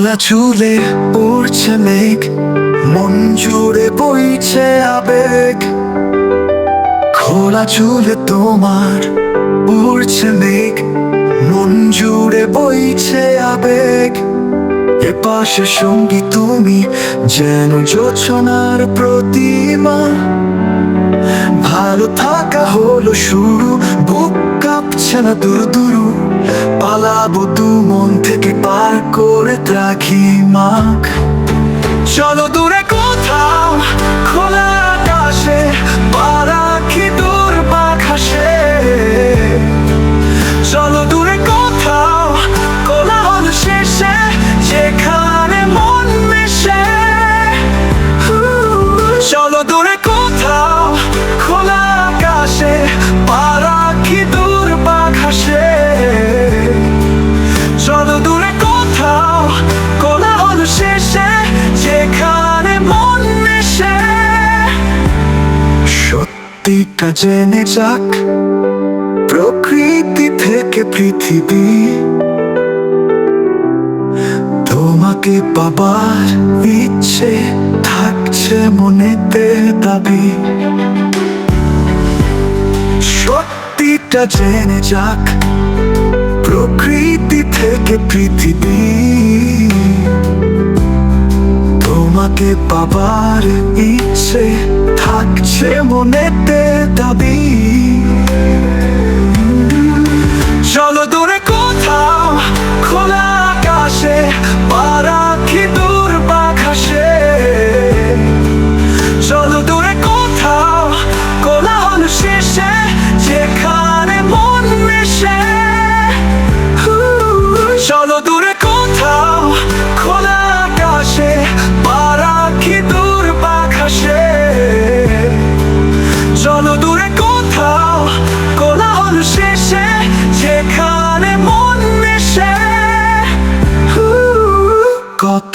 খোলা চুলে উড়ছে মেঘ, মন জুড়ে বইছে আবেগ। খোলা চুলে তোমার উড়ছে মেঘ, মন জুড়ে বইছে আবেগ। এ পাশে সঙ্গী তুমি, যেন যোচনার প্রতিমা। ভালো থাকা হলো শুরু, বুক কাঁপছে না দুরু দূরু। পালাবো দু মন থেকে পার করে রাখি মাখ। চলো দূরে সত্যিটা জেনে যাক। প্রকৃতি থেকে পৃথিবী। তোমাকে পাবার ইচ্ছে থাকছে মনেতে দাবি। সত্যিটা জেনে যাক। প্রকৃতি থেকে পৃথিবী। তোমাকে পাবার ইচ্ছে থাকছে মনেতে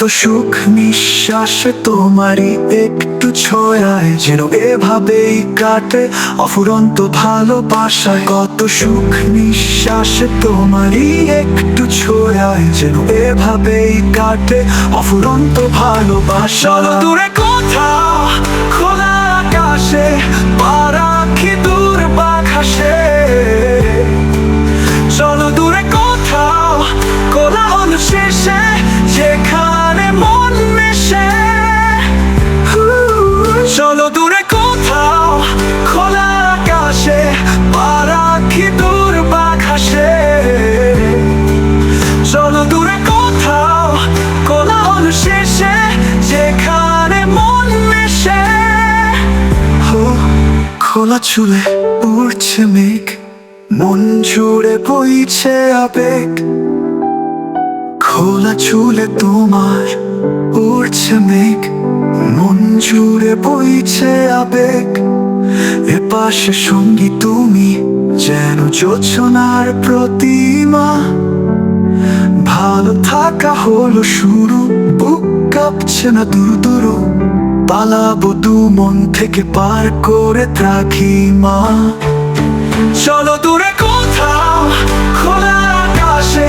সুখ নিঃশ্বাস তোমারই একটু ছয়ায় যেন এভাবেই কাটে অফুরন্ত ভালোবাসায়। কত সুখ নিঃশ্বাস তোমারই একটু ছয়ায় যেন এভাবেই কাটে অফুরন্ত ভালোবাসা। দূরে কথা? খোলা আকাশে পারাখি দূর বাখাসে খোলা চুলে উড়ছে মেঘ, মন জুড়ে বইছে আবেগ। খোলা চুলে তোমার উড়ছে মেঘ, মন জুড়ে বইছে আবেগ। এ পাশে সঙ্গী তুমি, যেন যোচনার প্রতিমা। ভালো থাকা হলো শুরু, বুক কাঁপছে না দূর দূর। পালাবো দু মন থেকে পার করে থাকি মা। চলো দূরে কোথাও খোলা আকাশে